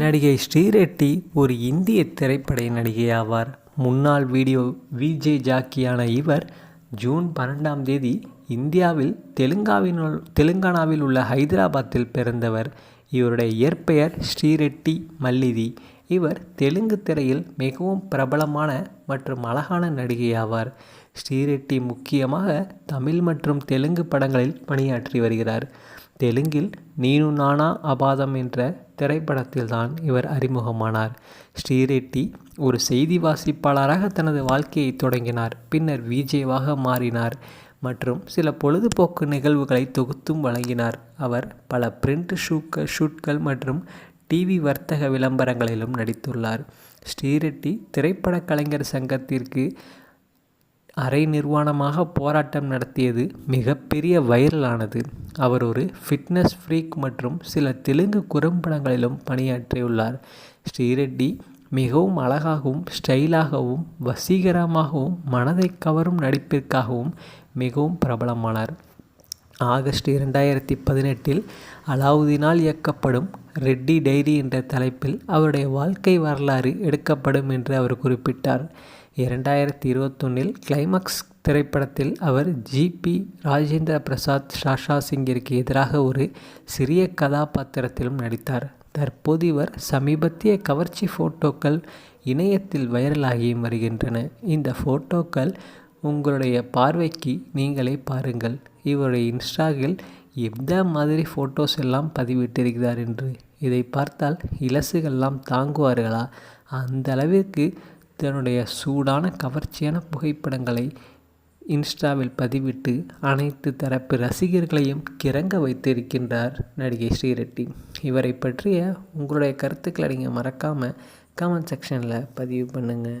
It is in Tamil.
நடிகை ஸ்ரீரெட்டி ஒரு இந்திய திரைப்பட நடிகை ஆவார் முன்னாள் வீடியோ விஜே ஜாக்கியான இவர் ஜூன் பன்னெண்டாம் தேதி இந்தியாவில் தெலுங்காவினுள் தெலுங்கானாவில் உள்ள ஹைதராபாத்தில் பிறந்தவர். இவருடைய இயற்பெயர் ஸ்ரீரெட்டி மல்லிதி. இவர் தெலுங்கு திரையில் மிகவும் பிரபலமான மற்றும் அழகான நடிகை ஆவார் ஸ்ரீரெட்டி முக்கியமாக தமிழ் மற்றும் தெலுங்கு படங்களில் பணியாற்றி வருகிறார். தெலுங்கில் நீனு நானா அபாதம் என்ற திரைப்படத்தில்தான் இவர் அறிமுகமானார். ஸ்ரீரெட்டி ஒரு செய்தி வாசிப்பாளராக தனது வாழ்க்கையை தொடங்கினார். பின்னர் விஜேவாக மாறினார் மற்றும் சில பொழுதுபோக்கு நிகழ்வுகளை தொகுத்தும் வழங்கினார். அவர் பல பிரிண்ட் ஷூக்க ஷூட்கள் மற்றும் டிவி வர்த்தக விளம்பரங்களிலும் நடித்துள்ளார். ஸ்ரீரெட்டி திரைப்பட கலைஞர் சங்கத்திற்கு அரை நிர்வாணமாக போராட்டம் நடத்தியது மிகப்பெரிய வைரலானது. அவர் ஒரு ஃபிட்னஸ் ஃப்ரீக் மற்றும் சில தெலுங்கு குறும்படங்களிலும் பணியாற்றியுள்ளார். ஸ்ரீரெட்டி மிகவும் அழகாகவும் ஸ்டைலாகவும் வசீகரமாகவும் மனதை கவரும் நடிப்பிற்காகவும் மிகவும் பிரபலமானார். ஆகஸ்ட் இரண்டாயிரத்தி பதினெட்டில் அலாவுதீனால் இயக்கப்படும் ரெட்டி டைரி என்ற தலைப்பில் அவருடைய வாழ்க்கை வரலாறு எடுக்கப்படும் என்று அவர் குறிப்பிட்டார். இரண்டாயிரத்தி இருபத்தொன்னில் கிளைமாக்ஸ் திரைப்படத்தில் அவர் ஜிபி ராஜேந்திர பிரசாத் ஷாஷா சிங்கிற்கு எதிராக ஒரு சிறிய கதாபாத்திரத்திலும் நடித்தார். தற்போது இவர் சமீபத்திய கவர்ச்சி ஃபோட்டோக்கள் இணையத்தில் வைரலாகியும் வருகின்றன. இந்த ஃபோட்டோக்கள் உங்களுடைய பார்வைக்கு நீங்களே பாருங்கள். இவருடைய இன்ஸ்டாகில் எந்த மாதிரி ஃபோட்டோஸ் எல்லாம் பதிவிட்டிருக்கிறார் என்று இதை பார்த்தால் இலசுகள்லாம் தாங்குவார்களா? அந்த அளவிற்கு தன்னுடைய சூடான கவர்ச்சியான புகைப்படங்களை இன்ஸ்டாவில் பதிவிட்டு அனைத்து தரப்பு ரசிகர்களையும் கிறங்க வைத்திருக்கின்றார் நடிகை ஸ்ரீரெட்டி. இவரை பற்றிய உங்களுடைய கருத்துக்களை நீங்கள் மறக்காமல் கமெண்ட் செக்ஷனில் பதிவு பண்ணுங்கள்